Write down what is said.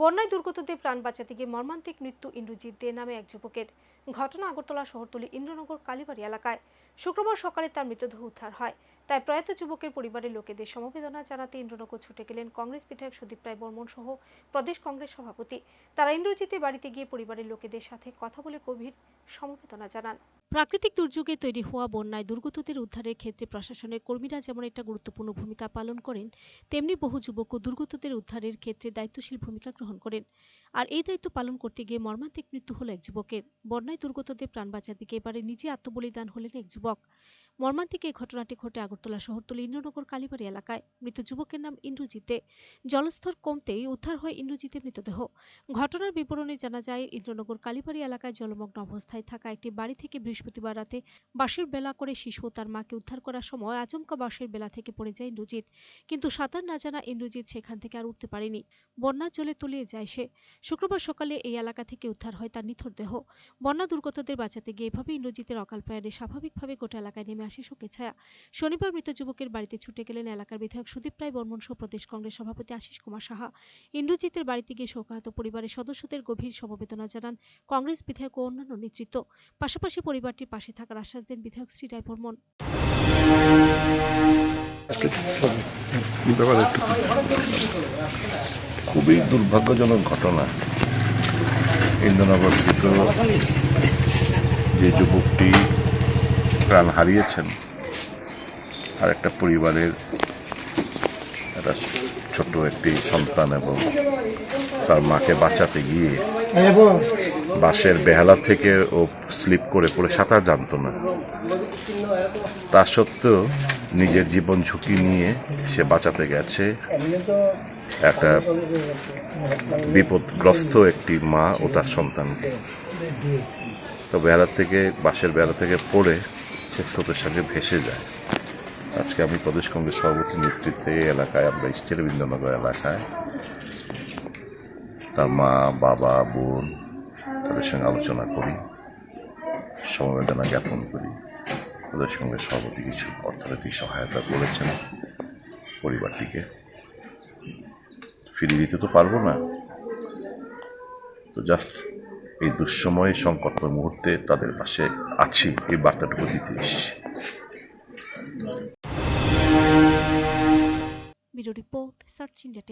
বন্যায় দুর্গতদের প্রাণ বাঁচাতে গিয়ে মর্মান্তিক মৃত্যু ইন্দ্রজিৎ দে নামে এক যুবকের। ঘটনা আগরতলা শহরতলি ইন্দ্রনগর কালীবাড়ি এলাকায়। শুক্রবার সকালে তার মৃতদেহ উদ্ধার হয়। তাই প্রয়াত যুবকের পরিবারের লোকেদের সমবেদনা জানাতে ইন্দ্রনগর ছুটে গেলেন কংগ্রেস বিধায়ক সুদীপ রায় বর্মন সহ প্রদেশ কংগ্রেস সভাপতি। তারা ইন্দ্রজিতের বাড়িতে গিয়ে পরিবারের লোকেদের সাথে কথা বলে গভীর সমবেদনা জানান। প্রাকৃতিক দুর্যোগে তৈরি হওয়া বন্যায় দুর্গতদের উদ্ধারের ক্ষেত্রে প্রশাসনের কর্মীরা যেমন একটা গুরুত্বপূর্ণ ভূমিকা পালন করেন, তেমনি বহু যুবকও দুর্গতদের উদ্ধারের ক্ষেত্রে দায়িত্বশীল ভূমিকা গ্রহণ করেন। আর এই দায়িত্ব পালন করতে গিয়ে মর্মান্তিক মৃত্যু হলো এক যুবকের। বন্যায় দুর্গতদের প্রাণ বাঁচাতে গিয়ে এবারে নিজে আত্মবলিদান হলেন এক যুবক। মর্মান্তিক এই ঘটনাটি ঘটে আগরতলা শহরতলি ইন্দ্রনগর কালীবাড়ি এলাকায়। মৃত যুবকের নাম ইন্দ্রজিতে। জলস্তর কমতেই উদ্ধার হয় ইন্দ্রজিতের মৃতদেহ। ঘটনার বিবরণে জানা যায়, ইন্দ্রনগর কালীবাড়ি এলাকায় জলমগ্ন অবস্থায় থাকা একটি বাড়ি থেকে বৃহস্পতিবার রাতে বাঁশের বেলা করে শিশু তার মাকে উদ্ধার করার সময় আচমকা বাঁশের বেলা থেকে পড়ে যায় ইন্দ্রজিৎ। কিন্তু সাঁতার না জানা ইন্দ্রজিৎ সেখান থেকে আর উঠতে পারেনি। বন্যার জলে তলিয়ে যায় সে। শুক্রবার সকালে এই এলাকা থেকে উদ্ধার হয় তার নিথর দেহ। বন্যা দুর্গতদের বাঁচাতে গিয়ে এভাবে ইন্দ্রজিতের অকাল প্রয়াণে স্বাভাবিকভাবে গোটা এলাকায় নেমে আসে শোকের ছায়া। শনিবার মৃত যুবকের বাড়িতে ছুটে গেলেন এলাকার বিধায়ক সুদীপ রায় বর্মন সহ প্রদেশ কংগ্রেস সভাপতি আশিস কুমার সাহা। ইন্দ্রজিতের বাড়িতে গিয়ে শোকাহত পরিবারের সদস্যদের গভীর সমবেদনা জানান কংগ্রেস বিধায়ক ও অন্যান্য নেতৃত্ব। পাশাপাশি পরিবারটির পাশে থাকার আশ্বাস দেন বিধায়ক শ্রী রায় বর্মন। খুবই দুর্ভাগ্যজনক ঘটনা। ইন্দ্রনগর যে যুবকটি প্রাণ হারিয়েছেন আর একটা পরিবারের একটা ছোট একটি সন্তান এবং তার মাকে বাঁচাতে গিয়ে বাসের বেহালা থেকে ও স্লিপ করে পড়ে, সাঁতার জানতো না। তা সত্ত্বেও নিজের জীবন ঝুঁকি নিয়ে সে বাঁচাতে গেছে। একটা বিপদগ্রস্ত একটি মা ও তার সন্তানকে। তো বেহালা থেকে বাসের বেহালা থেকে পড়ে সে স্রোতের সঙ্গে ভেসে যায়। আজকে আমি প্রদেশ কংগ্রেস সভাপতি নেতৃত্বে এলাকায়, আমরা স্টেট বিন্দনগর এলাকায়। তার মা, বাবা, বোন, তাদের সঙ্গে আলোচনা করি, সমবেদনা জ্ঞাপন করি। প্রদেশ কংগ্রেস সভাপতি কিছু অর্থনৈতিক সহায়তা করেছেন পরিবারটিকে। ফিরিয়ে দিতে তো পারব না। তো জাস্ট এই দুঃসময় সংকটময় মুহূর্তে তাদের পাশে আছি। এই বার্তাটুকু দিতে এসেছি। Report search India